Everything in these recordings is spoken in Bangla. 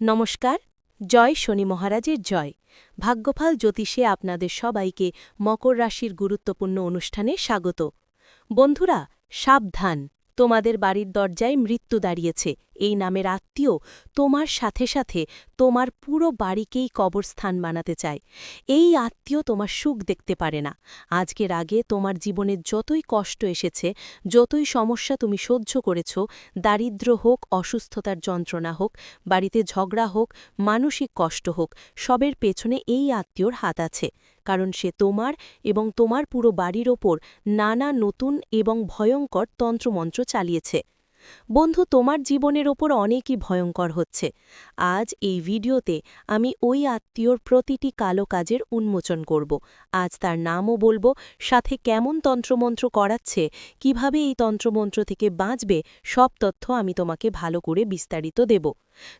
নমস্কার, জয় শনি মহারাজের জয়। ভাগ্যফল জ্যোতিষে আপনাদের সবাইকে মকর রাশির গুরুত্বপূর্ণ অনুষ্ঠানে স্বাগত। বন্ধুরা, সাবধান, তোমাদের বাড়ির দরজায় মৃত্যু দাঁড়িয়েছে। এই নামের আত্মীয় তোমার সাথে সাথে তোমার পুরো বাড়িকেই কবরস্থান বানাতে চায়। এই আত্মীয় তোমার সুখ দেখতে পারে না। আজকের আগে তোমার জীবনে যতই কষ্ট এসেছে, যতই সমস্যা তুমি সহ্য করেছ, দারিদ্র হোক, অসুস্থতার যন্ত্রণা হোক, বাড়িতে ঝগড়া হোক, মানসিক কষ্ট হোক, সবের পেছনে এই আত্মীয়র হাত আছে। কারণ সে তোমার এবং তোমার পুরো বাড়ির ওপর নানা নতুন এবং ভয়ঙ্কর তন্ত্রমন্ত্র চালিয়েছে। বন্ধু, তোমার জীবনের ওপর অনেকই ভয়ঙ্কর হচ্ছে। আজ এই ভিডিওতে আমি ওই আত্মীয়র প্রতিটি কালো কাজের উন্মোচন করব। আজ তার নামও বলব, সাথে কেমন তন্ত্রমন্ত্র করাচ্ছে, কীভাবে এই তন্ত্রমন্ত্র থেকে বাঁচবে, সব তথ্য আমি তোমাকে ভালো করে বিস্তারিত দেব।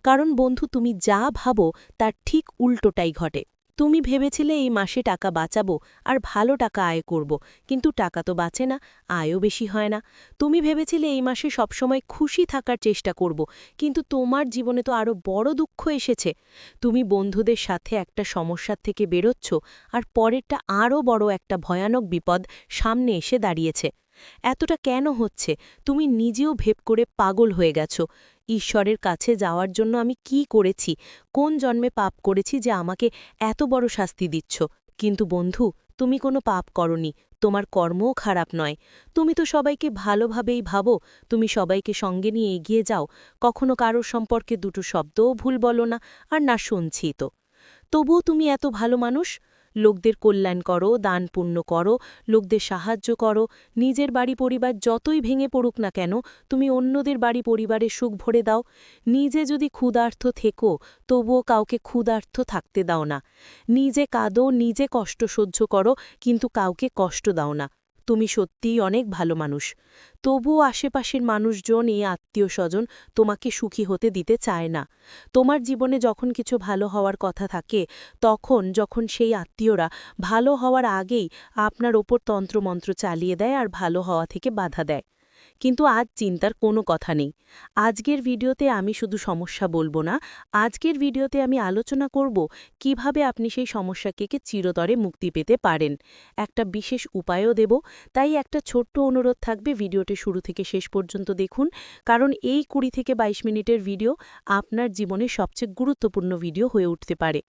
কারণ বন্ধু, তুমি যা ভাবো, তার ঠিক উল্টোটাই ঘটে। তুমি ভেবেছিলে এই মাসে টাকা বাঁচাবো আর ভালো টাকা আয় করব, কিন্তু টাকা তো বাঁচে না, আয়ও বেশি হয় না। তুমি ভেবেছিলে এই মাসে সবসময় খুশি থাকার চেষ্টা করব, কিন্তু তোমার জীবনে তো আরও বড় দুঃখ এসেছে। তুমি বন্ধুদের সাথে একটা সমস্যার থেকে বেরোচ্ছ আর পরেরটা আরও বড় একটা ভয়ানক বিপদ সামনে এসে দাঁড়িয়েছে। এতটা কেন হচ্ছে? তুমি নিজেও ভেব করে পাগল হয়ে গেছ। ঈশ্বরের কাছে যাওয়ার জন্য আমি কি করেছি? কোন জন্মে পাপ করেছি যে আমাকে এত বড় শাস্তি দিচ্ছ? কিন্তু বন্ধু, তুমি কোনো পাপ করনি। তোমার কর্মও খারাপ নয়। তুমি তো সবাইকে ভালোভাবেই ভাবো। তুমি সবাইকে সঙ্গে নিয়ে এগিয়ে যাও। কখনো কারোর সম্পর্কে দুটো শব্দও ভুল বলো না, আর না শুনছি তো। তবুও তুমি এত ভালো মানুষ? লোকদের কল্যাণ করো, দান পুণ্য করো, লোকদের সাহায্য করো, নিজের বাড়ি পরিবার যতই ভেঙে পড়ুক না কেন, তুমি অন্যদের বাড়ি পরিবারে সুখ ভরে দাও। নিজে যদি ক্ষুধার্থ থেকো, তবুও কাউকে ক্ষুধার্থ থাকতে দাও না। নিজে কাঁদো, নিজে কষ্ট সহ্য করো, কিন্তু কাউকে কষ্ট দাও না। তুমি সত্যিই অনেক ভালো মানুষ। তবুও আশেপাশের মানুষজন, এই আত্মীয় স্বজন তোমাকে সুখী হতে দিতে চায় না। তোমার জীবনে যখন কিছু ভালো হওয়ার কথা থাকে, তখন যখন সেই আত্মীয়রা ভালো হওয়ার আগেই আপনার ওপর তন্ত্রমন্ত্র চালিয়ে দেয় আর ভালো হওয়া থেকে বাধা দেয়। কিন্তু আজ চিন্তার কোনো কথা নেই। আজকের ভিডিওতে আমি শুধু সমস্যা বলব না, আজকের ভিডিওতে আমি আলোচনা করব কীভাবে আপনি সেই সমস্যাকে চিরতরে মুক্তি পেতে পারেন। একটা বিশেষ উপায়ও দেব, তাই একটা ছোট্ট অনুরোধ থাকবে ভিডিওটি শুরু থেকে শেষ পর্যন্ত দেখুন, কারণ এই কুড়ি থেকে ২২ মিনিটের ভিডিও আপনার জীবনে সবচেয়ে গুরুত্বপূর্ণ ভিডিও হয়ে উঠতে পারে।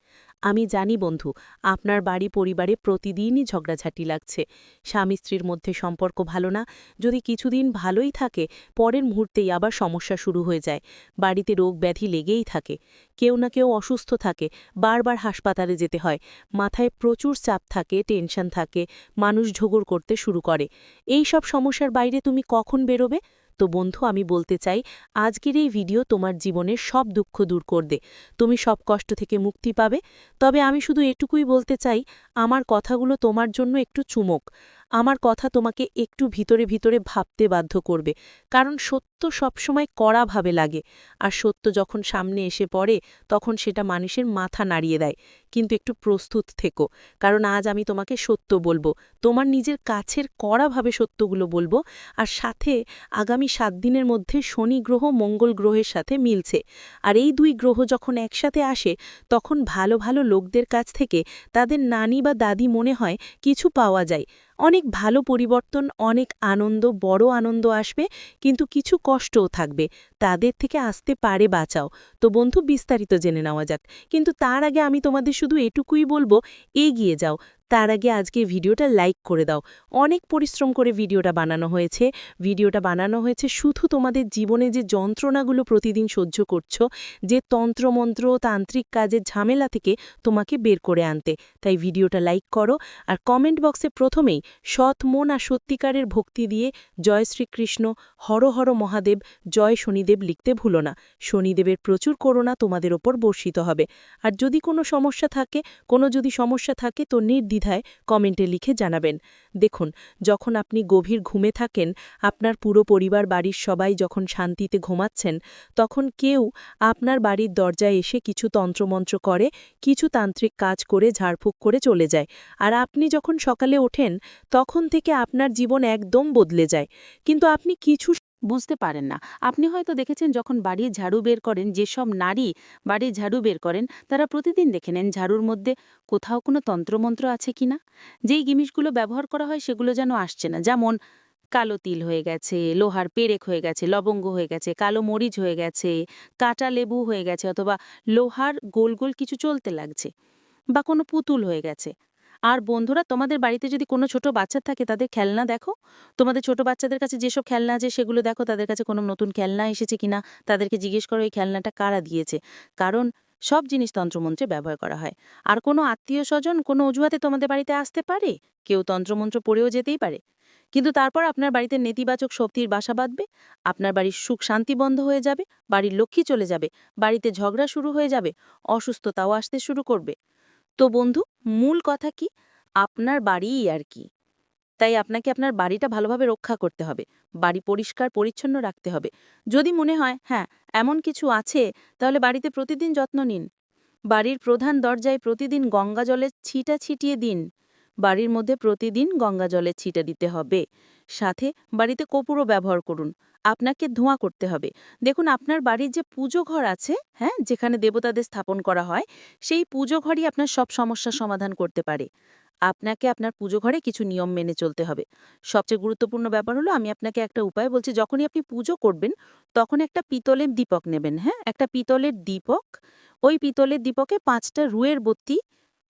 আমি জানি বন্ধু, আপনার বাড়ি পরিবারে প্রতিদিনই ঝগড়াঝাটি লাগছে। স্বামী স্ত্রীর মধ্যে সম্পর্ক ভালো না, যদি কিছুদিন ভালোই থাকে, পরের মুহূর্তেই আবার সমস্যা শুরু হয়ে যায়। বাড়িতে রোগ ব্যাধি লেগেই থাকে। কেউ না কেউ অসুস্থ থাকে, বারবার হাসপাতালে যেতে হয়। মাথায় প্রচুর চাপ থাকে, টেনশন থাকে, মানুষ ঝগড় করতে শুরু করে। এই সব সমস্যার বাইরে তুমি কখন বেরোবে? তো বন্ধু, আমি বলতে চাই, আজকের এই ভিডিও তোমার জীবনের সব দুঃখ দূর করবে। তুমি সব কষ্ট থেকে মুক্তি পাবে। তবে আমি শুধু এটুকুই বলতে চাই, আমার কথাগুলো তোমার জন্য একটু চুমক। আমার কথা তোমাকে একটু ভিতরে ভিতরে ভাবতে বাধ্য করবে। কারণ সত্য সবসময় কড়াভাবে লাগে। আর সত্য যখন সামনে এসে পড়ে, তখন সেটা মানুষের মাথা নাড়িয়ে দেয়। কিন্তু একটু প্রস্তুত থেকো। কারণ আজ আমি তোমাকে সত্য বলব। তোমার নিজের কাছের কড়াভাবে সত্যগুলো বলব। আর সাথে আগামী সাত দিনের মধ্যে শনি গ্রহ, মঙ্গল গ্রহের সাথে মিলছে। আর এই দুই গ্রহ যখন একসাথে আসে, তখন ভালো ভালো লোকদের কাছ থেকে তাদের নানি বা দাদি মনে হয় কিছু পাওয়া যায়। অনেক ভালো পরিবর্তন, অনেক আনন্দ, বড় আনন্দ আসবে, কিন্তু কিছু কষ্টও থাকবে। তাদের থেকে আসতে পারে বাঁচাও। তো বন্ধু, বিস্তারিত জেনে নেওয়া যাক। কিন্তু তার আগে আমি তোমাদের শুধু এটুকুই বলব, এগিয়ে যাও। তার আগে আজকে ভিডিওটা লাইক করে দাও। অনেক পরিশ্রম করে ভিডিওটা বানানো হয়েছে। ভিডিওটা বানানো হয়েছে শুধু তোমাদের জীবনে যে যন্ত্রণাগুলো প্রতিদিন সহ্য করছ, যে তন্ত্রমন্ত্র, তান্ত্রিক কাজের ঝামেলা থেকে তোমাকে বের করে আনতে। তাই ভিডিওটা লাইক করো আর কমেন্ট বক্সে প্রথমেই সৎ মন আর সত্যিকারের ভক্তি দিয়ে জয় শ্রীকৃষ্ণ, হর হর মহাদেব, জয় শনিদেব লিখতে ভুলো না। শনিদেবের প্রচুর করোনা তোমাদের ওপর বর্ষিত হবে। আর যদি কোনো সমস্যা থাকে, কোনো যদি সমস্যা থাকে তো নির্দ্বিধায় কমেন্টে লিখে জানাবেন। দেখুন, যখন আপনি গভীর ঘুমে থাকেন, আপনার পুরো পরিবার বাড়ির সবাই যখন শান্তিতে ঘুমাচ্ছেন, তখন কেউ আপনার বাড়ির দরজায় এসে কিছু তন্ত্রমন্ত্র করে, কিছু তান্ত্রিক কাজ করে ঝাড়ফুঁক করে চলে যায়। আর আপনি যখন সকালে ওঠেন, তখন থেকে আপনার জীবন একদম বদলে যায়। কিন্তু আপনি কিছু বুঝতে পারেন না। আপনি হয়তো দেখেছেন যখন বাড়ির ঝাড়ু বের করেন, যেসব নারী বাড়ির ঝাড়ু বের করেন, তারা প্রতিদিন দেখে নেন ঝাড়ুর মধ্যে কোথাও কোনো তন্ত্রমন্ত্র আছে কিনা যেই জিনিসগুলো ব্যবহার করা হয় সেগুলো যেন আসছে না। যেমন কালো তিল হয়ে গেছে, লোহার পেরেক হয়ে গেছে, লবঙ্গ হয়ে গেছে, কালো মরিচ হয়ে গেছে, কাঁটা লেবু হয়ে গেছে, অথবা লোহার গোল গোল কিছু চলতে লাগছে বা কোনো পুতুল হয়ে গেছে। আর বন্ধুরা, তোমাদের বাড়িতে যদি কোনো ছোট বাচ্চা থাকে, তাদের খেলনা দেখো। তোমাদের ছোট বাচ্চাদের কাছে যেসব খেলনা আছে, সেগুলো দেখো। তাদের কাছে কোনো নতুন খেলনা এসেছে কিনা, তাদেরকে জিজ্ঞেস করো, এই খেলনাটা কারা দিয়েছে? কারণ সব জিনিস তন্ত্রমন্ত্রে ব্যবহার করা হয়। আর কোনো আত্মীয় স্বজন কোনো অজুহাতে তোমাদের বাড়িতে আসতে পারে? কেউ তন্ত্রমন্ত্র পড়েও যেতেই পারে। কিন্তু তারপর আপনার বাড়িতে নেতিবাচক শক্তির বাসা বাঁধবে, আপনার বাড়ির সুখ শান্তি বন্ধ হয়ে যাবে, বাড়ির লক্ষ্মী চলে যাবে, বাড়িতে ঝগড়া শুরু হয়ে যাবে, অসুস্থতাও আসতে শুরু করবে। তো বন্ধু, মূল কথা কি? আপনার বাড়িই আর কি। তাই আপনাকে আপনার বাড়িটা ভালোভাবে রক্ষা করতে হবে। বাড়ি পরিষ্কার, পরিচ্ছন্ন রাখতে হবে। যদি মনে হয় হ্যাঁ এমন কিছু আছে, তাহলে বাড়িতে প্রতিদিন যত্ন নিন। বাড়ির প্রধান দরজায় প্রতিদিন গঙ্গা জলের ছিটা ছিটিয়ে দিন। বাড়ির মধ্যে প্রতিদিন গঙ্গা জলের ছিটা দিতে হবে। সাথে বাড়িতে কপুরও ব্যবহার করুন। আপনাকে ধোঁয়া করতে হবে। দেখুন, আপনার বাড়ির যে পুজো ঘর আছে হ্যাঁ যেখানে দেবতাদের স্থাপন করা হয়, সেই পুজো ঘরই আপনার সব সমস্যার সমাধান করতে পারে। আপনাকে আপনার পুজো ঘরে কিছু নিয়ম মেনে চলতে হবে। সবচেয়ে গুরুত্বপূর্ণ ব্যাপার হলো, আমি আপনাকে একটা উপায় বলছি, যখনই আপনি পুজো করবেন, তখন একটা পিতলের দীপক নেবেন হ্যাঁ? একটা পিতলের দীপক, ওই পিতলের দীপকে পাঁচটা রুয়ের বত্তি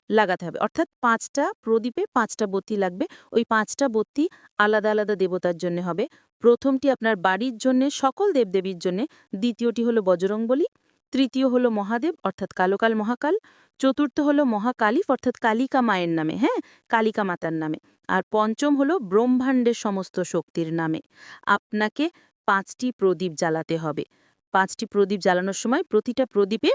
লাগাতে হবে। অর্থাৎ পাঁচটা প্রদীপে পাঁচটা বত্তি লাগবে। ওই পাঁচটা বত্তি আলাদা আলাদা দেবতার জন্য হবে। প্রথমটি আপনার বাড়ির জন্য, সকল দেবদেবীর জন্য, দ্বিতীয়টি হলো বজরংবলী, তৃতীয় হলো মহাদেব, অর্থাৎ কালোকাল মহাকাল, চতুর্থ হলো মহাকালিফ, অর্থাৎ কালিকা মায়ের নামে হ্যাঁ? কালিকা মাতার নামে। আর পঞ্চম হলো ব্রহ্মাণ্ডের সমস্ত শক্তির নামে। আপনাকে পাঁচটি প্রদীপ জ্বালাতে হবে। পাঁচটি প্রদীপ জ্বালানোর সময় প্রতিটা প্রদীপে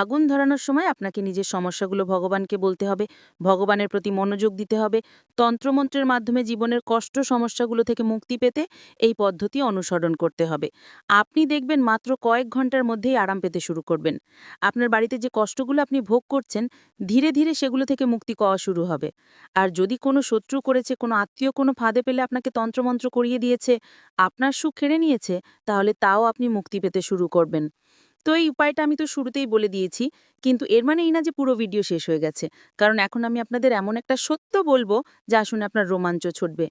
আগুন ধরানোর সময় আপনাকে নিজের সমস্যাগুলো ভগবানকে বলতে হবে, ভগবানের প্রতি মনোযোগ দিতে হবে, তন্ত্রমন্ত্রের মাধ্যমে জীবনের কষ্ট সমস্যাগুলো থেকে মুক্তি পেতে এই পদ্ধতি অনুসরণ করতে হবে। আপনি দেখবেন মাত্র কয়েক ঘণ্টার মধ্যেই আরাম পেতে শুরু করবেন। আপনার বাড়িতে যে কষ্টগুলো আপনি ভোগ করছেন, ধীরে ধীরে সেগুলো থেকে মুক্তি পাওয়া শুরু হবে। আর যদি কোনো শত্রু করেছে, কোনো আত্মীয় কোনো ফাঁদে পেলে আপনাকে তন্ত্রমন্ত্র করিয়ে দিয়েছে, আপনার সুখ কেড়ে নিয়েছে, তাহলে তাও আপনি মুক্তি পেতে শুরু করবেন। তো এই উপায়টা আমি তো শুরুতেই বলে দিয়েছি, কিন্তু এর মানে এই না যে পুরো ভিডিও শেষ হয়ে গেছে। কারণ এখন আমি আপনাদের এমন একটা সত্য বলব যা শুনে আপনার রোমাঞ্চ ছুটবে।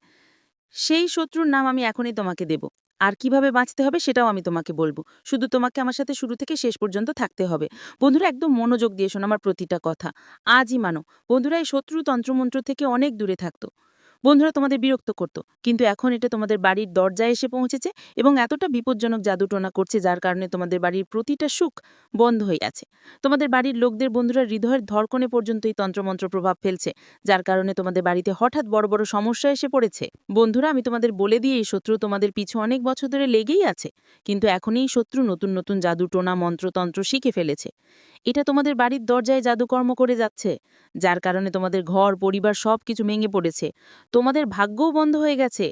সেই শত্রুর নাম আমি এখনই তোমাকে দেব। আর কীভাবে বাঁচতে হবে সেটাও আমি তোমাকে বলব। শুধু তোমাকে আমার সাথে শুরু থেকে শেষ পর্যন্ত থাকতে হবে। বন্ধুরা, একদম মনোযোগ দিয়ে শোনো আমার প্রতিটা কথা। আজই মানো। বন্ধুরা, এই শত্রু তন্ত্রমন্ত্র থেকে অনেক দূরে থাকতো। বন্ধুরা, তোমাদের বিরক্ত করত। কিন্তু এখন এটা তোমাদের বাড়ির দরজায় এসে পৌঁছেছে এবং এতটা বিপজ্জনক জাদুটোনা করছে, যার কারণে তোমাদের বাড়ির প্রতিটা সুখ বন্ধ হয়ে গেছে। তোমাদের বাড়ির লোকদের বন্ধুরা, হৃদয়ের ধর্কনে পর্যন্ত এই তন্ত্রমন্ত্র প্রভাব ফেলছে, যার কারণে তোমাদের বাড়িতে হঠাৎ বড় বড় সমস্যা এসে পড়েছে। বন্ধুরা, আমি তোমাদের বলে দিয়ে এই শত্রু তোমাদের পিছু অনেক বছর ধরে লেগেই আছে, কিন্তু এখন এই শত্রু নতুন নতুন জাদুটোনা মন্ত্রতন্ত্র শিখে ফেলেছে। এটা তোমাদের বাড়ির দরজায় জাদুকর্ম করে যাচ্ছে, যার কারণে তোমাদের ঘর, পরিবার সব কিছু ভেঙে পড়েছে। তোমাদের ভাগ্যও বন্ধ হয়ে গেছে।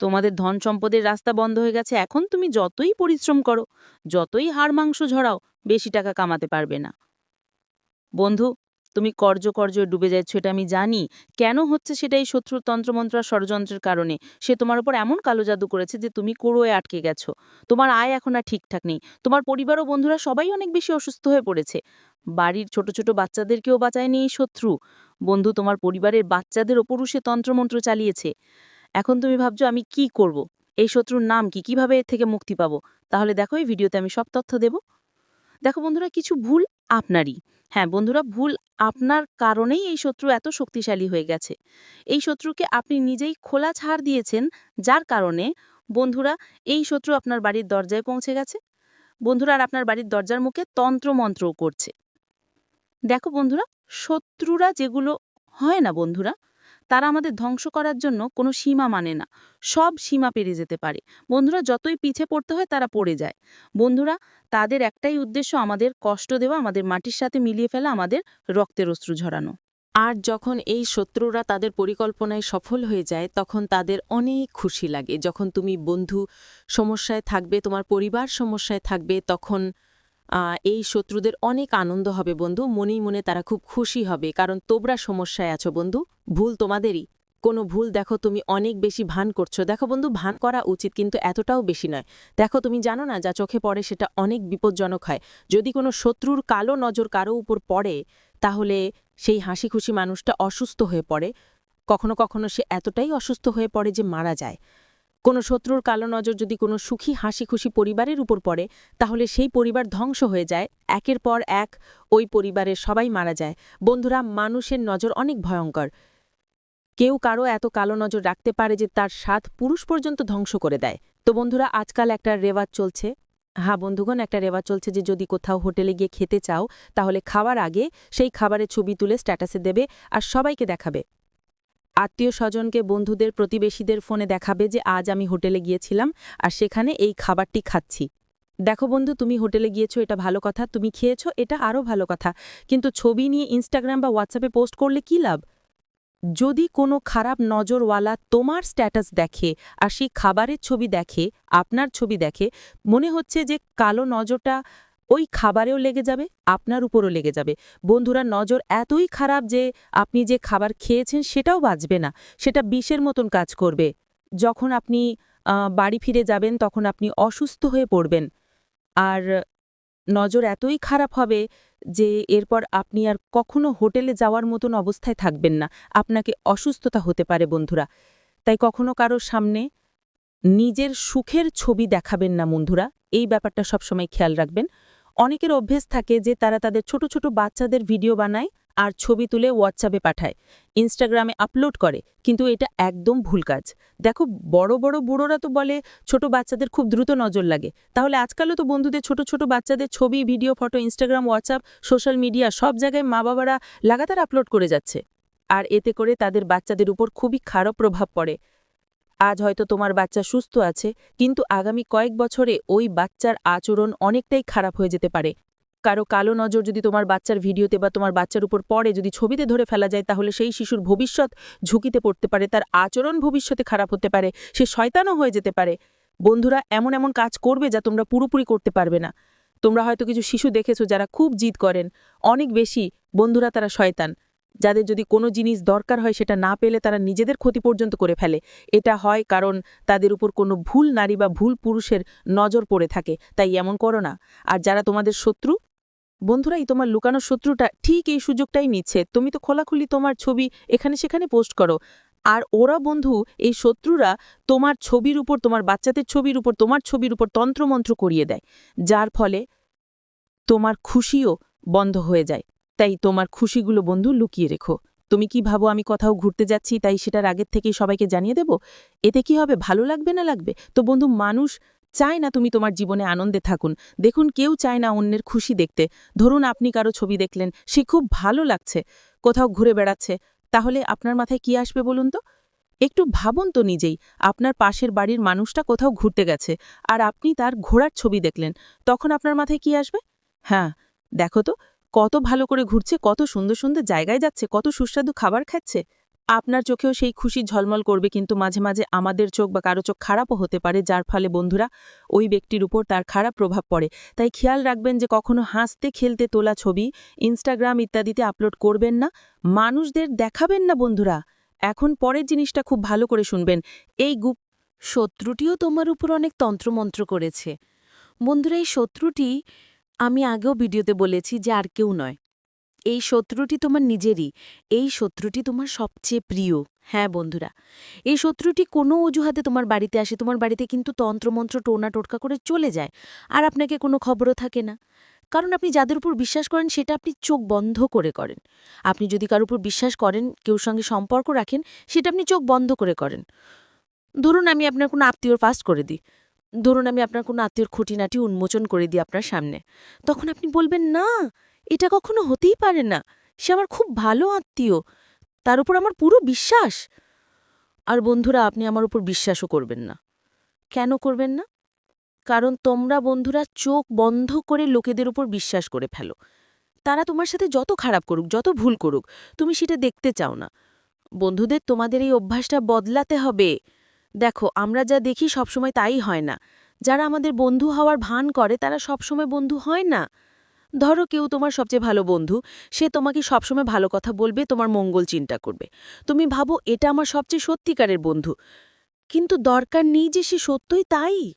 তোমাদের ধন সম্পদের রাস্তা বন্ধ হয়ে গেছে। এখন তুমি যতই পরিশ্রম করো, যতই হাড় মাংস ঝরাও, বেশি টাকা কামাতে পারবে না। বন্ধু, তুমি কর্য কর্য ডুবে যাচ্ছ এটা আমি জানি। কেন হচ্ছে সেটাই শত্রুর তন্ত্রমন্ত্র আর ষড়যন্ত্রের কারণে? সে তোমার উপর এমন কালো জাদু করেছে যে তুমি কোড়োয় আটকে গেছো। তোমার আয় এখন আর ঠিকঠাক নেই। তোমার পরিবার ও বন্ধুরা সবাই অনেক বেশি অসুস্থ হয়ে পড়েছে। বাড়ির ছোট ছোট বাচ্চাদেরকেও বাঁচায়নি এই শত্রু। বন্ধু, তোমার পরিবারের বাচ্চাদের ওপরও সে তন্ত্রমন্ত্র চালিয়েছে। এখন তুমি ভাবছ আমি কি করব। এই শত্রুর নাম কি? কীভাবে এর থেকে মুক্তি পাবো? তাহলে দেখো, এই ভিডিওতে আমি সব তথ্য দেব। দেখো বন্ধুরা, কিছু ভুল আপনারই। হ্যাঁ বন্ধুরা, ভুল আপনার কারণেই এই শত্রু এত শক্তিশালী হয়ে গেছে। এই শত্রুকে আপনি নিজেই খোলা ছাড় দিয়েছেন, যার কারণে বন্ধুরা, এই শত্রু আপনার বাড়ির দরজায় পৌঁছে গেছে। বন্ধুরা, আর আপনার বাড়ির দরজার মুখে তন্ত্রমন্ত্রও করছে। দেখো বন্ধুরা শত্রুরা যেগুলো হয় না বন্ধুরা, তারা আমাদের ধ্বংস করার জন্য কোনো সীমা মানে না। সব সীমা পেরিয়ে যেতে পারে। বন্ধুরা, যতই পিছে পড়তে হয় তারা পড়ে যায়। বন্ধুরা, তাদের একটাই উদ্দেশ্য আমাদের কষ্ট দেওয়া, আমাদের মাটির সাথে মিলিয়ে ফেলা, আমাদের রক্তের অশ্রু ঝরানো। আর যখন এই শত্রুরা তাদের পরিকল্পনায় সফল হয়ে যায়, তখন তাদের অনেক খুশি লাগে। যখন তুমি বন্ধু সমস্যায় থাকবে, তোমার পরিবার সমস্যায় থাকবে, তখন এই শত্রুদের অনেক আনন্দ হবে বন্ধু, মনেই মনে তারা খুব খুশি হবে, কারণ তোমরা সমস্যায় আছো বন্ধু, ভুল তোমাদেরই। কোনো ভুল দেখো, তুমি অনেক বেশি ভান করছ। দেখো বন্ধু, ভান করা উচিত কিন্তু এতটাও বেশি নয়। দেখো, তুমি জানো না, যা চোখে পড়ে সেটা অনেক বিপজ্জনক হয়। যদি কোনো শত্রুর কালো নজর কারও উপর পড়ে, তাহলে সেই হাসি খুশি মানুষটা অসুস্থ হয়ে পড়ে। কখনো কখনো সে এতটাই অসুস্থ হয়ে পড়ে যে মারা যায়। কোনো শত্রুর কালো নজর যদি কোনো সুখী হাসি খুশি পরিবারের উপর পড়ে, তাহলে সেই পরিবার ধ্বংস হয়ে যায়। একের পর এক ওই পরিবারের সবাই মারা যায়। বন্ধুরা, মানুষের নজর অনেক ভয়ঙ্কর। কেউ কারও এত কালো নজর রাখতে পারে যে তার সাত পুরুষ পর্যন্ত ধ্বংস করে দেয়। তো বন্ধুরা, আজকাল একটা রেওয়াজ চলছে। হ্যাঁ বন্ধুগণ, একটা রেওয়াজ চলছে যে যদি কোথাও হোটেলে গিয়ে খেতে চাও, তাহলে খাওয়ার আগে সেই খাবারের ছবি তুলে স্ট্যাটাসে দেবে আর সবাইকে দেখাবে। আত্মীয় স্বজনকে বন্ধুদের প্রতিবেশীদের ফোনে দেখাবে যে আজ আমি হোটেলে গিয়েছিলাম আর সেখানে এই খাবারটি খাচ্ছি। দেখো বন্ধু, তুমি হোটেলে গিয়েছো, এটা ভালো কথা, তুমি খেয়েছো, এটা আরও ভালো কথা। কিন্তু ছবি নিয়ে ইনস্টাগ্রাম বা হোয়াটসঅ্যাপে পোস্ট করলে কী লাভ? যদি কোনো খারাপ নজরওয়ালা তোমার স্ট্যাটাস দেখে আর সেই খাবারের ছবি দেখে, আপনার ছবি দেখে, মনে হচ্ছে যে কালো নজরটা ওই খাবারেও লেগে যাবে, আপনার উপরও লেগে যাবে। বন্ধুরা, নজর এতই খারাপ যে আপনি যে খাবার খেয়েছেন সেটাও বাঁচবে না, সেটা বিষের মতন কাজ করবে। যখন আপনি বাড়ি ফিরে যাবেন, তখন আপনি অসুস্থ হয়ে পড়বেন। আর নজর এতই খারাপ হবে যে এরপর আপনি আর কখনো হোটেলে যাওয়ার মতন অবস্থায় থাকবেন না। আপনাকে অসুস্থতা হতে পারে, বন্ধুরা। তাই কখনো কারোর সামনে নিজের সুখের ছবি দেখাবেন না, বন্ধুরা। এই ব্যাপারটা সবসময় খেয়াল রাখবেন। অনেকের অভ্যেস থাকে যে তারা তাদের ছোট ছোট বাচ্চাদের ভিডিও বানায় আর ছবি তুলে হোয়াটসঅ্যাপে পাঠায় ইনস্টাগ্রামে আপলোড করে, কিন্তু এটা একদম ভুল কাজ। দেখো, বড় বড় বুড়োরা তো বলে ছোট বাচ্চাদের খুব দ্রুত নজর লাগে। তাহলে আজকালও তো বন্ধুদের ছোট ছোট বাচ্চাদের ছবি, video, photo Instagram WhatsApp social media সব জায়গায় মা বাবারা লাগাতার আপলোড করে যাচ্ছে। আর এতে করে তাদের বাচ্চাদের উপর খুবই খারাপ প্রভাব পড়ে। আজ হয়তো তোমার বাচ্চা সুস্থ আছে, কিন্তু আগামী কয়েক বছরে ওই বাচ্চার আচরণ অনেকটাই খারাপ হয়ে যেতে পারে। কারও কালো নজর যদি তোমার বাচ্চার ভিডিওতে বা তোমার বাচ্চার উপর পড়ে, যদি ছবিতে ধরে ফেলা যায়, তাহলে সেই শিশুর ভবিষ্যৎ ঝুঁকিতে পড়তে পারে, তার আচরণ ভবিষ্যতে খারাপ হতে পারে, সে শয়তানও হয়ে যেতে পারে। বন্ধুরা, এমন এমন কাজ করবে যা তোমরা পুরোপুরি করতে পারবে না। তোমরা হয়তো কিছু শিশু দেখেছ যারা খুব জিদ করেন। অনেক বেশি বন্ধুরা তারা শয়তান। যাদের যদি কোনো জিনিস দরকার হয় সেটা না পেলে তারা নিজেদের ক্ষতি পর্যন্ত করে ফেলে। এটা হয় কারণ তাদের উপর কোনো ভুল নারী বা ভুল পুরুষের নজর পড়ে থাকে। তাই এমন করো না। আর যারা তোমাদের শত্রু বন্ধুরাই তোমার লুকানো শত্রুটা ঠিক এই সুযোগটাই নিচ্ছে। তুমি তো খোলাখুলি তোমার ছবি এখানে সেখানে পোস্ট করো। আর ওরা বন্ধু, এই শত্রুরা তোমার ছবির উপর, তোমার বাচ্চাদের ছবির উপর, তোমার ছবির উপর তন্ত্রমন্ত্র করিয়ে দেয়। যার ফলে তোমার খুশিও বন্ধ হয়ে যায়। তাই তোমার খুশিগুলো বন্ধু লুকিয়ে রেখো। তুমি কি ভাবো আমি কোথাও ঘুরতে যাচ্ছি, তাই সেটার আগের থেকেই সবাইকে জানিয়ে দেব? এতে কি হবে, ভালো লাগবে না লাগবে? তো বন্ধু, মানুষ চায় না তুমি তোমার জীবনে আনন্দে থাকুন। দেখুন, কেউ চায় না অন্যের খুশি দেখতে। ধরুন, আপনি কারও ছবি দেখলেন, সে খুব ভালো লাগছে, কোথাও ঘুরে বেড়াচ্ছে। তাহলে আপনার মাথায় কি আসবে বলুন তো? একটু ভাবুন তো নিজেই, আপনার পাশের বাড়ির মানুষটা কোথাও ঘুরতে গেছে, আর আপনি তার ঘোড়ার ছবি দেখলেন, তখন আপনার মাথায় কি আসবে? হ্যাঁ দেখো তো কত ভালো করে ঘুরছে, কত সুন্দর সুন্দর জায়গায় যাচ্ছে, কত সুস্বাদু খাবার খাচ্ছে। আপনার চোখেও সেই খুশি ঝলমল করবে কিন্তু মাঝে মাঝে আমাদের চোখ বা কারও চোখ খারাপও হতে পারে, যার ফলে বন্ধুরা ওই ব্যক্তির উপর তার খারাপ প্রভাব পড়ে। তাই খেয়াল রাখবেন যে কখনো হাসতে খেলতে তোলা ছবি ইনস্টাগ্রাম ইত্যাদিতে আপলোড করবেন না। মানুষদের দেখাবেন না বন্ধুরা। এখন পরের জিনিসটা খুব ভালো করে শুনবেন। এই গুপ শত্রুটিও তোমার উপর অনেক তন্ত্রমন্ত্র করেছে। বন্ধুরা, এই শত্রুটি আমি আগেও ভিডিওতে বলেছি যে আর কেউ নয়। এই শত্রুটি তোমার নিজেরই। এই শত্রুটি তোমার সবচেয়ে প্রিয়। হ্যাঁ বন্ধুরা। এই শত্রুটি কোনো অজুহাতে তোমার বাড়িতে আসে। তোমার বাড়িতে কিন্তু তন্ত্রমন্ত্র টোনা টোটকা করে চলে যায়। আর আপনাকে কোনো খবরও থাকে না। কারণ আপনি যাদের উপর বিশ্বাস করেন, সেটা আপনি চোখ বন্ধ করে করেন। আপনি যদি কারোর উপর বিশ্বাস করেন, কেউ সঙ্গে সম্পর্ক রাখেন, সেটা আপনি চোখ বন্ধ করে করেন। ধরুন আমি আপনার কোনো আত্মীয়র ফাস্ট করে দিই। ধরুন আমি আপনার কোনো আত্মীয়র খুঁটিনাটি উন্মোচন করে দিই আপনার সামনে। তখন আপনি বলবেন, না, এটা কখনো হতেই পারে না। সে আমার খুব ভালো আত্মীয়। তার উপর আমার পুরো বিশ্বাস। আর বন্ধুরা, আপনি আমার উপর বিশ্বাসও করবেন না। কেন করবেন না? কারণ তোমরা বন্ধুরা চোখ বন্ধ করে লোকেদের উপর বিশ্বাস করে ফেলো। তারা তোমার সাথে যত খারাপ করুক, যত ভুল করুক, তুমি সেটা দেখতে চাও না। বন্ধুদের তোমাদের এই অভ্যাসটা বদলাতে হবে। দেখো, আমরা যা দেখি সবসময় তাই হয় না। যারা আমাদের বন্ধু হওয়ার ভান করে, তারা সবসময় বন্ধু হয় না। ধরো কেউ তোমার সবচেয়ে ভালো বন্ধু, সে তোমাকে সবসময় ভালো কথা বলবে, তোমার মঙ্গল চিন্তা করবে। তুমি ভাবো, এটা আমার সবচেয়ে সত্যিকারের বন্ধু। কিন্তু দরকার নেই যে সে সত্যই তাই।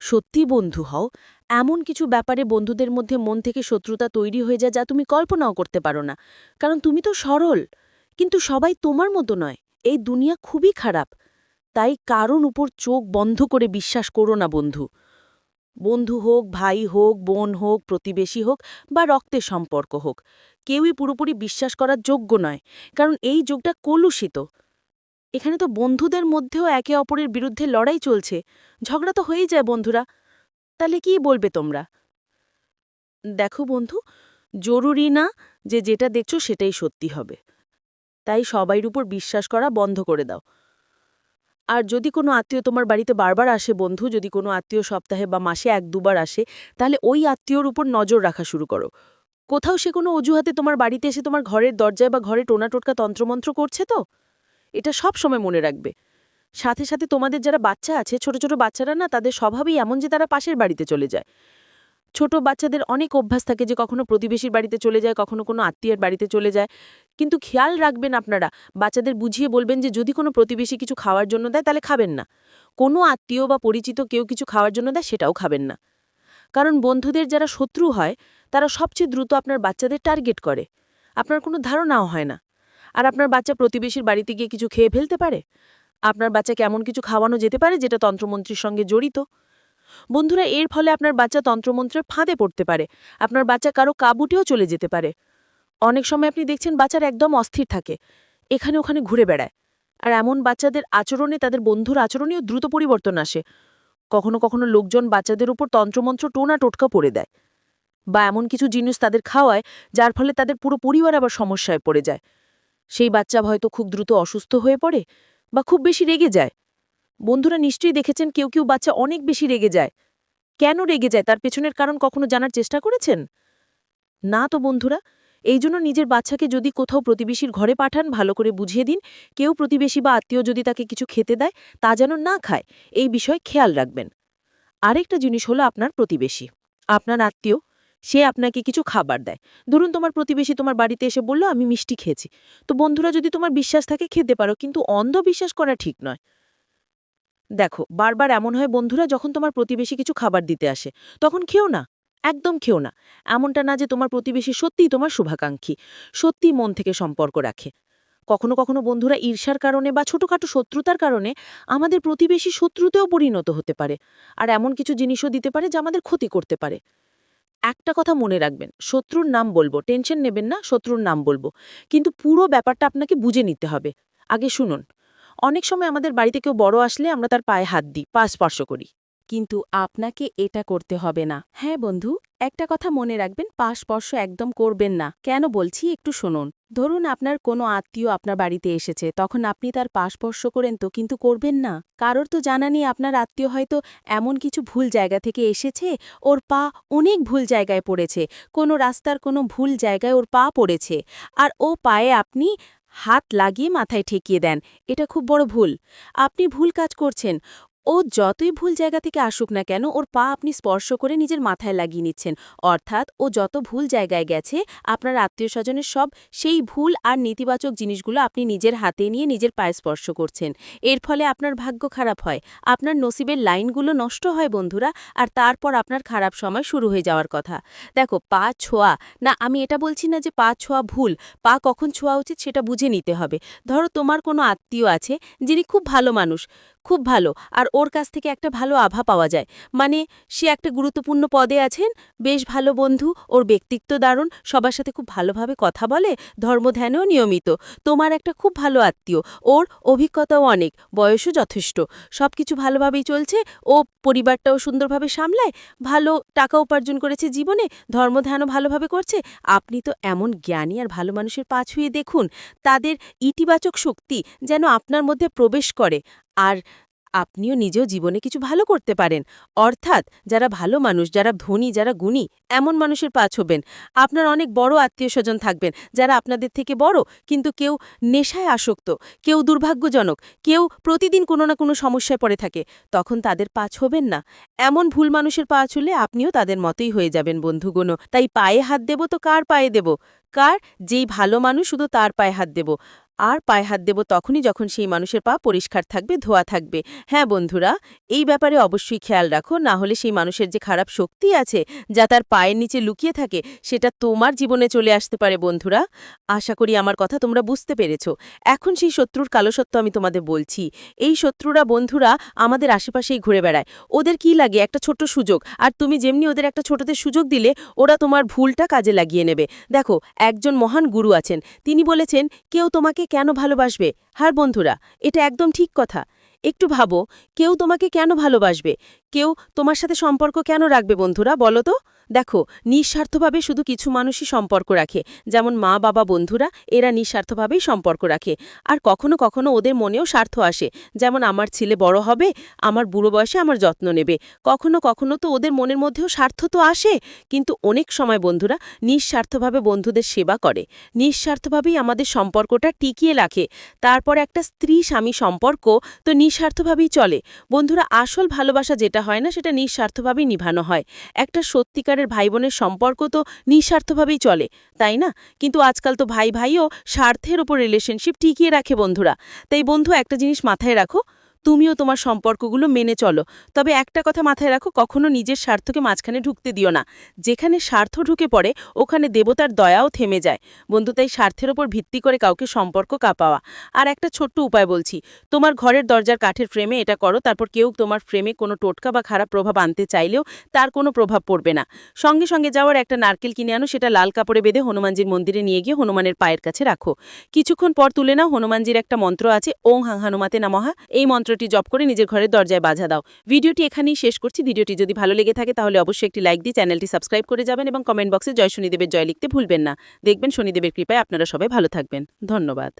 সত্যি বন্ধু হও, এমন কিছু ব্যাপারে বন্ধুদের মধ্যে মন থেকে শত্রুতা তৈরি হয়ে যায় যা তুমি কল্পনাও করতে পারো না। কারণ তুমি তো সরল, কিন্তু সবাই তোমার মতো নয়। এই দুনিয়া খুবই খারাপ। তাই কারণ উপর চোখ বন্ধ করে বিশ্বাস করো না, বন্ধু। বন্ধু হোক, ভাই হোক, বোন হোক, প্রতিবেশী হোক বা রক্তের সম্পর্ক হোক, কেউই পুরোপুরি বিশ্বাস করার যোগ্য নয়, কারণ এই যুগটা কলুষিত। এখানে তো বন্ধুদের মধ্যেও একে অপরের বিরুদ্ধে লড়াই চলছে। ঝগড়া তো হয়েই যায়, বন্ধুরা। তাহলে কি বলবে তোমরা? দেখো বন্ধু, জরুরি না যে যেটা দেখছ সেটাই সত্যি হবে। তাই সবাইর উপর বিশ্বাস করা বন্ধ করে দাও। আর যদি কোনো আত্মীয় তোমার বাড়িতে বারবার আসে বন্ধু, যদি কোনো আত্মীয় সপ্তাহে বা মাসে এক দুবার আসে, তাহলে ওই আত্মীয়র উপর নজর রাখা শুরু করো। কোথাও সে কোনো অজুহাতে তোমার বাড়িতে এসে তোমার ঘরের দরজায় বা ঘরে টোনা টোটকা তন্ত্রমন্ত্র করছে তো? এটা সব সময় মনে রাখবে। সাথে সাথে তোমাদের যারা বাচ্চা আছে, ছোট ছোট বাচ্চারা না, তাদের স্বভাবই এমন যে তারা পাশের বাড়িতে চলে যায়। ছোট বাচ্চাদের অনেক অভ্যাস থাকে যে কখনো প্রতিবেশীর বাড়িতে চলে যায়, কখনো কোনো আত্মীয়ের বাড়িতে চলে যায়। কিন্তু খেয়াল রাখবেন আপনারা, বাচ্চাদের বুঝিয়ে বলবেন যে যদি কোনো প্রতিবেশী কিছু খাওয়ার জন্য দেয়, তাহলে খাবেন না। কোনো আত্মীয় বা পরিচিত কেউ কিছু খাওয়ার জন্য দেয়, সেটাও খাবেন না। কারণ বন্ধুদের যারা শত্রু হয়, তারা সবচেয়ে দ্রুত আপনার বাচ্চাদের টার্গেট করে। আপনার কোনো ধারণাও হয় না। আর আপনার বাচ্চা প্রতিবেশীর বাড়িতে গিয়ে কিছু খেয়ে ফেলতে পারে? আপনার বাচ্চাকে এমন কিছু খাওয়ানো যেতে পারে, যেটা তন্ত্রমন্ত্রীর সঙ্গে জড়িত? বন্ধুরা, এর ফলে আপনার বাচ্চা তন্ত্রমন্ত্রের ফাঁদে পড়তে পারে। আপনার বাচ্চা কারও কাবুটেও চলে যেতে পারে। অনেক সময় আপনি দেখছেন বাচ্চার একদম অস্থির থাকে, এখানে ওখানে ঘুরে বেড়ায়। আর এমন বাচ্চাদের আচরণে, তাদের বন্ধুর আচরণেও দ্রুত পরিবর্তন আসে। কখনো কখনো লোকজন বাচ্চাদের উপর তন্ত্রমন্ত্র টোনা টোটকা পড়ে দেয় বা এমন কিছু জিনিস তাদের খাওয়ায়, যার ফলে তাদের পুরো পরিবার আবার সমস্যায় পড়ে যায়। সেই বাচ্চা হয়তো খুব দ্রুত অসুস্থ হয়ে পড়ে বা খুব বেশি রেগে যায়। বন্ধুরা নিশ্চয়ই দেখেছেন কেউ কেউ বাচ্চা অনেক বেশি রেগে যায়। কেন রেগে যায়? তার পেছনের কারণ কখনো জানার চেষ্টা করেছেন? না তো বন্ধুরা, এই জন্য নিজের বাচ্চাকে যদি কোথাও প্রতিবেশীর ঘরে পাঠান, ভালো করে বুঝিয়ে দিন। কেউ প্রতিবেশী বা আত্মীয় যদি তাকে কিছু খেতে দেয়, তা যেন না খায়, এই বিষয়ে খেয়াল রাখবেন। আরেকটা জিনিস হলো আপনার প্রতিবেশী। আপনার আত্মীয়, সে আপনাকে কিছু খাবার দেয়। ধরুন তোমার প্রতিবেশী তোমার বাড়িতে এসে বলল, আমি মিষ্টি খেয়েছি। তো বন্ধুরা, যদি তোমার বিশ্বাস থাকে, খেতে পারো। কিন্তু অন্ধবিশ্বাস করা ঠিক নয়। দেখো, বারবার এমন হয় বন্ধুরা যখন তোমার প্রতিবেশী কিছু খাবার দিতে আসে, তখন খেও না, একদম খেও না। এমনটা না যে তোমার প্রতিবেশী সত্যিই তোমার শুভাকাঙ্ক্ষী, সত্যিই মন থেকে সম্পর্ক রাখে। কখনো কখনো বন্ধুরা ঈর্ষার কারণে বা ছোটখাটো শত্রুতার কারণে আমাদের প্রতিবেশী শত্রুতেও পরিণত হতে পারে, আর এমন কিছু জিনিসও দিতে পারে যা আমাদের ক্ষতি করতে পারে। একটা কথা মনে রাখবেন, শত্রুর নাম বলব, টেনশন নেবেন না, শত্রুর নাম বলব, কিন্তু পুরো ব্যাপারটা আপনাকে বুঝে নিতে হবে। আগে শুনুন অনেক সময় আমাদের বাড়িতে কেউ বড় আসলে আমরা তার পায়ে হাত দিই, পা স্পর্শ করি। কিন্তু আপনাকে এটা করতে হবে না। হ্যাঁ বন্ধু, একটা কথা মনে রাখবেন, পা স্পর্শ একদম করবেন না। কেন বলছি একটু শুনুন। ধরুন আপনার কোনো আত্মীয় আপনার বাড়িতে এসেছে, তখন আপনি তার পা স্পর্শ করেন তো, কিন্তু করবেন না। কারোর তো জানা নেই আপনার আত্মীয় হয়তো এমন কিছু ভুল জায়গা থেকে এসেছে, ওর পা অনেক ভুল জায়গায় পড়েছে, কোনো রাস্তার কোনো ভুল জায়গায় ওর পা পড়েছে, আর ও পায়ে আপনি হাত লাগিয়ে মাথায় ঠেকিয়ে দেন। এটা খুব বড় ভুল। আপনি ভুল কাজ করছেন। ও যতই ভুল জায়গা থেকে আসুক না কেন, ওর পা আপনি স্পর্শ করে নিজের মাথায় লাগিয়ে নিচ্ছেন। অর্থাৎ ও যত ভুল জায়গায় গেছে, আপনার আত্মীয় স্বজনের সব সেই ভুল আর নেতিবাচক জিনিসগুলো আপনি নিজের হাতে নিয়ে নিজের পায়ে স্পর্শ করছেন। এর ফলে আপনার ভাগ্য খারাপ হয়, আপনার নসিবের লাইনগুলো নষ্ট হয় বন্ধুরা, আর তারপর আপনার খারাপ সময় শুরু হয়ে যাওয়ার কথা। দেখো, পা ছোঁয়া, না, আমি এটা বলছি না যে পা ছোঁয়া ভুল, পা কখন ছোঁয়া উচিত সেটা বুঝে নিতে হবে। ধরো তোমার কোনো আত্মীয় আছে, যিনি খুব ভালো মানুষ খুব ভালো। আর ওর কাছ থেকে একটা ভালো আভা পাওয়া যায়। মানে সে একটা গুরুত্বপূর্ণ পদে আছেন, বেশ ভালো বন্ধু, ওর ব্যক্তিত্ব দারুণ, সবার সাথে খুব ভালোভাবে কথা বলে, ধর্মধ্যানেও নিয়মিত। তোমার একটা খুব ভালো আত্মীয়, ওর অভিজ্ঞতাও অনেক, বয়সও যথেষ্ট। সব কিছু ভালোভাবেই চলছে, ও পরিবারটাও সুন্দরভাবে সামলায়, ভালো টাকা উপার্জন করেছে জীবনে, ধর্মধ্যানও ভালোভাবে করছে। আপনি তো এমন জ্ঞানী আর ভালো মানুষের পা ছুঁয়ে দেখুন, তাদের ইতিবাচক শক্তি যেন আপনার মধ্যে প্রবেশ করে। আর আপনিও নিজেও জীবনে কিছু ভালো করতে পারেন। অর্থাৎ যারা ভালো মানুষ, যারা ধনী, যারা গুণী, এমন মানুষের পা ছবেন আপনার অনেক বড় আত্মীয় স্বজন থাকবেন, যারা আপনাদের থেকে বড়, কিন্তু কেউ নেশায় আসক্ত, কেউ দুর্ভাগ্যজনক, কেউ প্রতিদিন কোনো না কোনো সমস্যায় পড়ে থাকে, তখন তাদের পা ছবেন না। এমন ভুল মানুষের পা ছুলে আপনিও তাদের মতোই হয়ে যাবেন, বন্ধুগণ। তাই পায়ে হাত দেব তো কার পায়ে দেব? কার? যেই ভালো মানুষ শুধু তার পায়ে হাত দেব। আর পায়ে হাত দেব তখনই যখন সেই মানুষের পা পরিষ্কার থাকবে, ধোয়া থাকবে। হ্যাঁ বন্ধুরা, এই ব্যাপারে অবশ্যই খেয়াল রাখো, না হলে সেই মানুষের যে খারাপ শক্তি আছে, যা তার পায়ের নিচে লুকিয়ে থাকে, সেটা তোমার জীবনে চলে আসতে পারে বন্ধুরা। আশা করি আমার কথা তোমরা বুঝতে পেরেছ। এখন সেই শত্রুর কালো সত্য আমি তোমাদের বলছি। এই শত্রুরা বন্ধুরা আমাদের আশেপাশেই ঘুরে বেড়ায়। ওদের কি লাগে? একটা ছোট্ট সুযোগ। আর তুমি যেমনি ওদের একটা ছোটতে সুযোগ দিলে, ওরা তোমার ভুলটা কাজে লাগিয়ে নেবে। দেখো, একজন মহান গুরু আছেন। তিনি বলেছেন, কেউ তোমাকে কেন ভালোবাসবে? হার বন্ধুরা এটা একদম ঠিক কথা। একটু ভাবো, কেউ তোমাকে কেন ভালোবাসবে? কেউ তোমার সাথে সম্পর্ক কেন রাখবে বন্ধুরা? বলো তো। দেখো, নিঃস্বার্থভাবে শুধু কিছু মানুষই সম্পর্ক রাখে। যেমন মা, বাবা, বন্ধুরা, এরা নিঃস্বার্থভাবেই সম্পর্ক রাখে। আর কখনো কখনো ওদের মনেও স্বার্থ আসে। যেমন আমার ছেলে বড় হবে, আমার বুড়ো বয়সে আমার যত্ন নেবে। কখনো কখনো তো ওদের মনের মধ্যেও স্বার্থ তো আসে। কিন্তু অনেক সময় বন্ধুরা নিঃস্বার্থভাবে বন্ধুদের সেবা করে। নিঃস্বার্থভাবেই আমাদের সম্পর্কটা টিকিয়ে রাখে। তারপর একটা স্ত্রী স্বামী সম্পর্ক তো নিঃস্বার্থভাবেই চলে। বন্ধুরা, আসল ভালোবাসা যেটা হয় না, সেটা নিঃস্বার্থভাবেই নিভানো হয়। একটা সত্যিকারের ভাই বোনের সম্পর্ক তো নিঃস্বার্থভাবেই চলে, তাই না? কিন্তু আজকাল তো ভাই ভাইও স্বার্থের ওপর রিলেশনশিপ টিকিয়ে রাখে বন্ধুরা। তাই বন্ধু, একটা জিনিস মাথায় রাখো তুমিও তোমার সম্পর্কগুলো মেনে চলো। তবে একটা কথা মাথায় রাখো, কখনো নিজের স্বার্থকে মাঝখানে ঢুকতে দিও না। যেখানে স্বার্থ ঢুকে পড়ে, ওখানে দেবতার দয়াও থেমে যায়। বন্ধু, তাই স্বার্থের ওপর ভিত্তি করে কাউকে সম্পর্ক কাঁপাওয়া। আর একটা ছোট্ট উপায় বলছি, তোমার ঘরের দরজার কাঠের ফ্রেমে এটা করো, তারপর কেউ তোমার ফ্রেমে কোনো টোটকা বা খারাপ প্রভাব আনতে চাইলেও তার কোনো প্রভাব পড়বে না। সঙ্গে সঙ্গে যাওয়ার একটা নারকেল কিনে আনো, সেটা লাল কাপড়ে বেঁধে হনুমানজির মন্দিরে নিয়ে গিয়ে হনুমানের পায়ের কাছে রাখো। কিছুক্ষণ পর তুলে নাও, হনুমানজির একটা মন্ত্র আছে, ওং হাং হানুমাতে নামহা এই মন্ত্রটি জপ করে নিজের ঘরের দরজায় বাধা দাও। ভিডিওটি এখানেই শেষ করছি। ভিডিওটি যদি ভালো লেগে থাকে তাহলে অবশ্যই একটি লাইক দিয়ে চ্যানেলটি সাবস্ক্রাইব করে যাবেন এবং কমেন্ট বক্সে জয় শনিদেবের জয় লিখতে ভুলবেন না। দেখবেন শনিদেবের কৃপায় আপনারা সবাই ভালো থাকবেন। ধন্যবাদ।